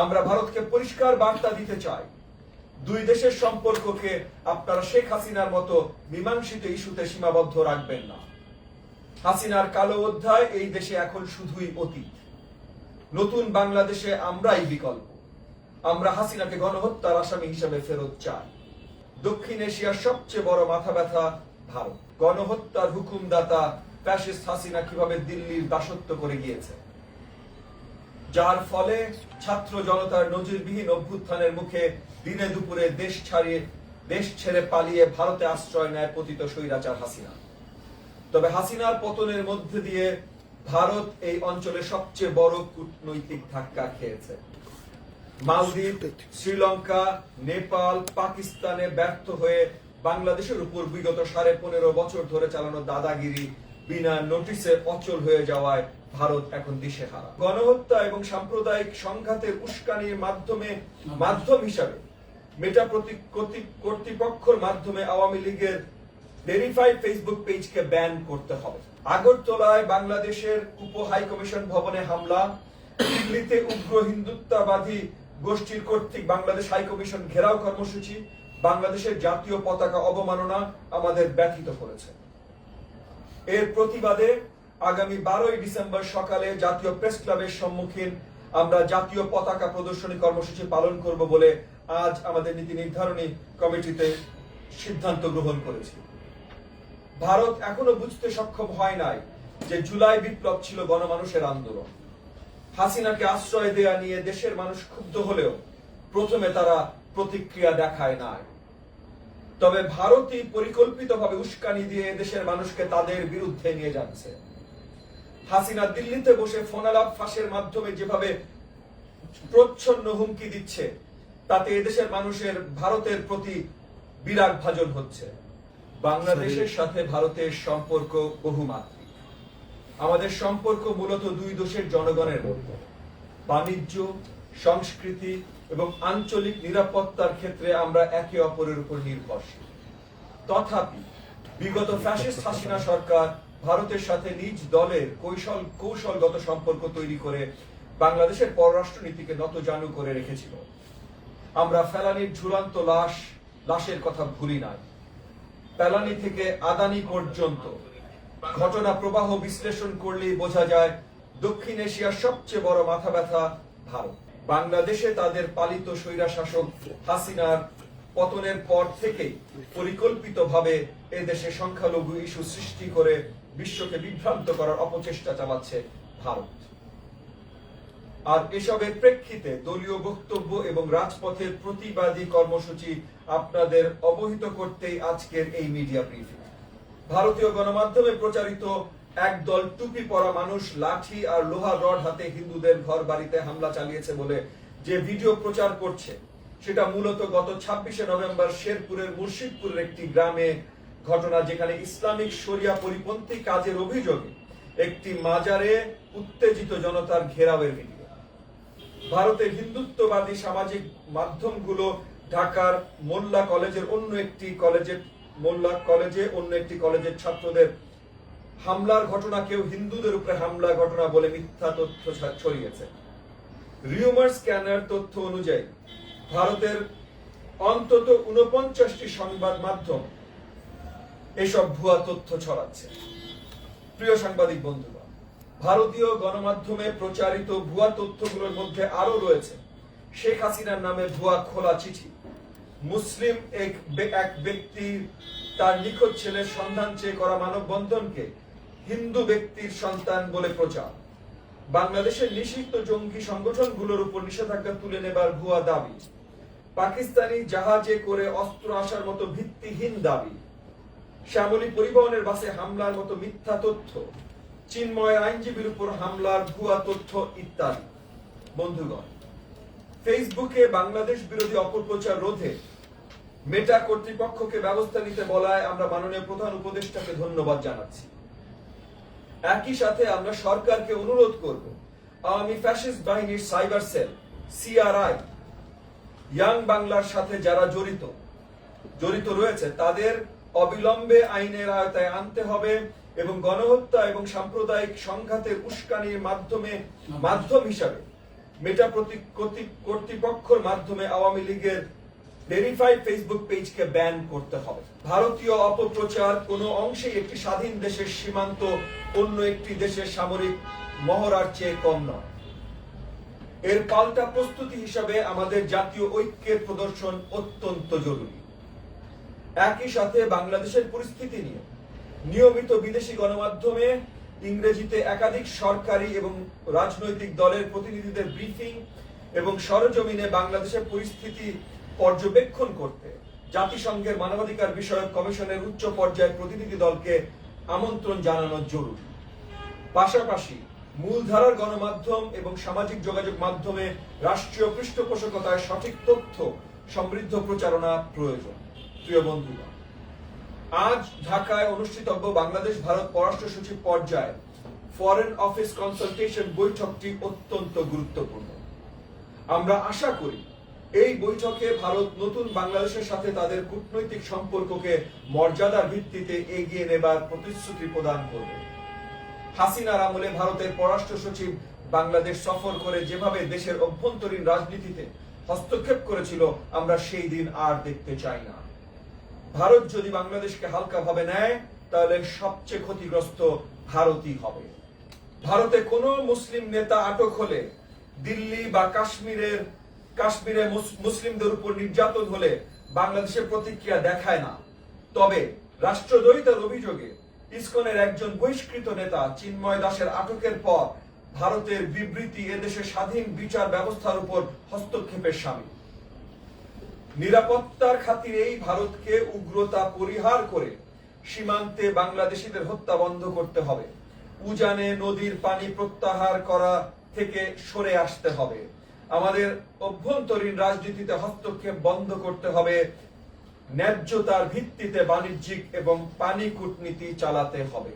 আমরা ভারতকে পরিষ্কার বার্তা দিতে চাই। দুই দেশের সম্পর্ককে আপনারা শেখ হাসিনার মতো মীমাংসিত ইস্যুতে সীমাবদ্ধ রাখবেন না। হাসিনার কালো অধ্যায় এই দেশে এখন শুধুই অতীত। নতুন বাংলাদেশে আমরাই বিকল্প। আমরা হাসিনাকে গণহত্যার আসামি হিসেবে ফেরত চাই। দক্ষিণ এশিয়ার সবচেয়ে বড় মাথা ব্যথা ভারত। গণহত্যার হুকুমদাতা ফ্যাসিস্ট হাসিনা কীভাবে দিল্লির দাসত্ব করে গিয়েছে যার ফলে ছাত্র জনতার নজিরবিহীন অভ্যুত্থানের মুখে দিনে দুপুরে দেশ ছাড়িয়ে, দেশ ছেড়ে পালিয়ে ভারতে আশ্রয় নেয় পতিত স্বৈরাচার হাসিনা। তবে হাসিনার পতনের মধ্যে দিয়ে ভারত এই অঞ্চলে সবচেয়ে বড় কূটনৈতিক ধাক্কা খেয়েছে। মালদ্বীপ, শ্রীলঙ্কা, নেপাল, পাকিস্তানে ব্যর্থ হয়ে বাংলাদেশের উপর বিগত সাড়ে পনেরো বছর ধরে চালানো দাদাগিরি বিনা নোটিসে অচল হয়ে যাওয়ায় ভারত এখন দিশেহারা। গণহত্যা এবং সাম্প্রদায়িক সংঘাতের উস্কানির মাধ্যমে, মাধ্যম হিসাবে মেটা প্রতি কর্তৃপক্ষের মাধ্যমে আওয়ামী লীগের ভেরিফাইড ফেসবুক পেজকে ব্যান করতে হবে। আগরতলায় বাংলাদেশের উপ হাই কমিশন ভবনে হামলা। দিল্লিতে উগ্র হিন্দুত্ববাদী গোষ্ঠীর কর্তৃক বাংলাদেশ হাই কমিশন ঘেরাও কর্মসূচি। বাংলাদেশের জাতীয় পতাকা অবমাননা আমাদের ব্যথিত করেছে। এর প্রতিবাদে আগামী বারোই ডিসেম্বর সকালে জাতীয় প্রেস ক্লাবের সম্মুখীন আমরা জাতীয় পতাকা প্রদর্শনী কর্মসূচি পালন করব বলে আজ আমাদের নীতি নির্ধারণী কমিটিতে সিদ্ধান্ত গ্রহণ করেছি। ভারত এখনও বুঝতে সক্ষম হয় নাই যে জুলাই বিপ্লব ছিল গণমানুষের আন্দোলন। হাসিনাকে আশ্রয় দেয়া নিয়ে দেশের মানুষ ক্ষুব্ধ হলেও প্রথমে তারা প্রতিক্রিয়া দেখায় নাই। তবে ভারতই পরিকল্পিতভাবে উস্কানি দিয়ে দেশের মানুষকে তাদের বিরুদ্ধে নিয়ে যাচ্ছে। হাসিনা দিল্লিতে বসে ফোনালাপ ফাঁসের মাধ্যমে যেভাবে প্রচ্ছন্ন হুমকি দিচ্ছে তাতে এদেশের মানুষের ভারতের প্রতি বিরাগ ভাজন হচ্ছে। বাংলাদেশের সাথে ভারতের সম্পর্ক বহুমাত্রিক। আমাদের সম্পর্ক মূলত দুই দেশের জনগণের মধ্যে। বাণিজ্য সংস্কৃতি এবং আঞ্চলিক নিরাপত্তার ক্ষেত্রে আমরা একে অপরের উপর নির্ভরশীল। তথাপি, বিগত ফ্যাসিস্ট হাসিনা সরকার ভারতের সাথে নিজ দলের কৌশল, কৌশলগত সম্পর্ক তৈরি করে বাংলাদেশের পররাষ্ট্র নীতিকে নতজানু করে রেখেছিল। আমরা ফেলানির ঝুলন্ত লাশ, লাশের কথা ভুলি নাই। ফেলানি থেকে আদানি পর্যন্ত ঘটনা প্রবাহ বিশ্লেষণ করলেই বোঝা যায় দক্ষিণ এশিয়ার সবচেয়ে বড় মাথা ব্যথা ভারত। বাংলাদেশে তাদের পালিত স্বৈরা শাসক হাসিনার পতনের পর থেকেই পরিকল্পিতভাবে এ দেশে সংখ্যালঘু ইস্যু সৃষ্টি করে বিশ্বকে বিভ্রান্ত করার অপচেষ্টা চালাচ্ছে ভারত। আর এসবের প্রেক্ষিতে দলীয় বক্তব্য এবং রাজপথের প্রতিবাদী কর্মসূচি আপনাদের অবহিত করতেই আজকের এই মিডিয়া ব্রিফিং। ভারতীয় গণমাধ্যমে প্রচারিত একদল টুপি পরা মানুষ লাঠি আর লোহার রড হাতে হিন্দুদের ঘর বাড়িতে হামলা চালিয়েছে বলে যে ভিডিও প্রচার করছে, সেটা মূলত গত ছাব্বিশে নভেম্বর শেরপুরের মুর্শিদপুরের একটি গ্রামে ঘটনা যেখানে ইসলামিক শরিয়া পরিপন্থী কাজের অভিযোগে একটি মাজারে উত্তেজিত জনতার ঘেরাওয়ের ভিডিও। ভারতের হিন্দুত্ববাদী সামাজিক মাধ্যমগুলো ঢাকার মোল্লা কলেজের অন্য একটি কলেজের মোল্লা কলেজে অন্য একটি কলেজের ছাত্রদের হামলার ঘটনাকেও হিন্দুদের উপরে হামলা ঘটনা বলে মিথ্যা তথ্য ছড়িয়েছে। রিউমার স্ক্যানার তথ্য অনুযায়ী, ভারতের অন্তত উনপঞ্চাশটি সংবাদ মাধ্যম এসব ভুয়া তথ্য ছড়াচ্ছে। প্রিয় সাংবাদিক বন্ধুরা, ভারতীয় গণমাধ্যমে প্রচারিত ভুয়া তথ্যগুলোর মধ্যে আরও রয়েছে শেখ হাসিনার নামে ভুয়া খোলা চিঠি। মুসলিম এক এক ব্যক্তি তার নিখোঁজ ছেলের সন্ধান চেয়ে করা মানববন্ধনকে হিন্দু ব্যক্তির সন্তান বলে প্রচার। বাংলাদেশের নিষিদ্ধ জঙ্গি সংগঠনগুলোর উপর নিষেধাজ্ঞা তুলে নেবার ভুয়া দাবি। পাকিস্তানি জাহাজে করে অস্ত্র আসার মতো ভিত্তিহীন দাবি। শ্যামলী পরিবহনের বাসে হামলার মতো মিথ্যা তথ্য। চিন্ময় আইনজীবীর উপর হামলার ভুয়া তথ্য ইত্যাদি। বন্ধুগণ, ফেসবুকে বাংলাদেশ বিরোধী অপপ্রচার রোধে মেটা কর্তৃপক্ষকে ব্যবস্থা নিতে বলায় আমরা মাননীয় প্রধান উপদেষ্টাকে ধন্যবাদ জানাচ্ছি। একই সাথে আমরা সরকারকে অনুরোধ করব। আওয়ামী ফ্যাসিস্ট বাহিনীর সাইবার সেল, সিআরআই, ইয়াং বাংলার সাথে যারা জড়িত জড়িত রয়েছে, তাদের অবিলম্বে আইনের আয়তায় আনতে হবে এবং গণহত্যা এবং সাম্প্রদায়িক সংঘাতের উস্কানির মাধ্যমে, মাধ্যম হিসাবে মেটা কর্তৃপক্ষের মাধ্যমে আওয়ামী লীগের ভেরিফাইড ফেসবুক পেজকে ব্যান করতে হবে। ভারতীয় অপপ্রচার কোনো অংশেই একটি স্বাধীন দেশের সীমান্ত, অন্য একটি দেশের সামরিক মহড়ার চেয়ে কম নয়। এর পাল্টা প্রস্তুতি হিসাবে আমাদের জাতীয় ঐক্যের প্রদর্শন অত্যন্ত জরুরি। একই সাথে বাংলাদেশের পরিস্থিতি নিয়ে নিয়মিত বিদেশি গণমাধ্যমে ইংরেজিতে একাধিক সরকারি এবং রাজনৈতিক দলের প্রতিনিধিদের ব্রিফিং এবং সরজমিনে বাংলাদেশের পরিস্থিতি পর্যবেক্ষণ করতে জাতিসংঘের মানবাধিকার বিষয়ক কমিশনের উচ্চ পর্যায়ের প্রতিনিধি দলকে আমন্ত্রণ জানানো জরুরি। পাশাপাশি মূলধারার গণমাধ্যম এবং সামাজিক যোগাযোগ মাধ্যমে রাষ্ট্রীয় পৃষ্ঠপোষকতায় সঠিক তথ্য সমৃদ্ধ প্রচারণা প্রয়োজন। প্রিয় বন্ধুরা আজ ঢাকায় অনুষ্ঠিতব্য বাংলাদেশ ভারত পররাষ্ট্র সচিব পর্যায়ে ফরেন অফিস কনসালটেশন বৈঠকটি অত্যন্ত গুরুত্বপূর্ণ। আমরা আশা করি এই বৈঠকে ভারত নতুন বাংলাদেশের সাথে তাদের কূটনৈতিক সম্পর্ককে মর্যাদার ভিত্তিতে এগিয়ে নেবার প্রতিশ্রুতি প্রদান করবে। হাসিনার আমলে ভারতের পররাষ্ট্র সচিব বাংলাদেশ সফর করে যেভাবে দেশের অভ্যন্তরীণ রাজনীতিতে হস্তক্ষেপ করেছিল, আমরা সেই দিন আর দেখতে চাই না। ভারত যদি বাংলাদেশকে হালকা ভাবে নেয়, তাহলে সবচেয়ে ক্ষতিগ্রস্ত ভারতই হবে। ভারতে কোনো মুসলিম নেতা আটক হলে দিল্লি বা কাশ্মীরের কাশ্মীরে মুসলিমদের উপর নির্যাতন হলে বাংলাদেশের প্রতিক্রিয়া দেখায় না। তবে রাষ্ট্রদ্রোহিতার অভিযোগে ইসকনের একজন বহিষ্কৃত নেতা চিন্ময় দাসের আটকের পর ভারতের বিবৃতি এদেশের স্বাধীন বিচার ব্যবস্থার উপর হস্তক্ষেপের সামিল। নিরাপত্তার খাতিরেই ভারতকে উগ্রতা পরিহার করে সীমান্তে বাংলাদেশিদের হত্যা বন্ধ করতে হবে। উজানে নদীর পানি প্রত্যাহার করা থেকে সরে আসতে হবে। আমাদের অভ্যন্তরীণ রাজনীতিতে হস্তক্ষেপ বন্ধ করতে হবে, ন্যায্যতার ভিত্তিতে বাণিজ্যিক এবং পানি কূটনীতি চালাতে হবে।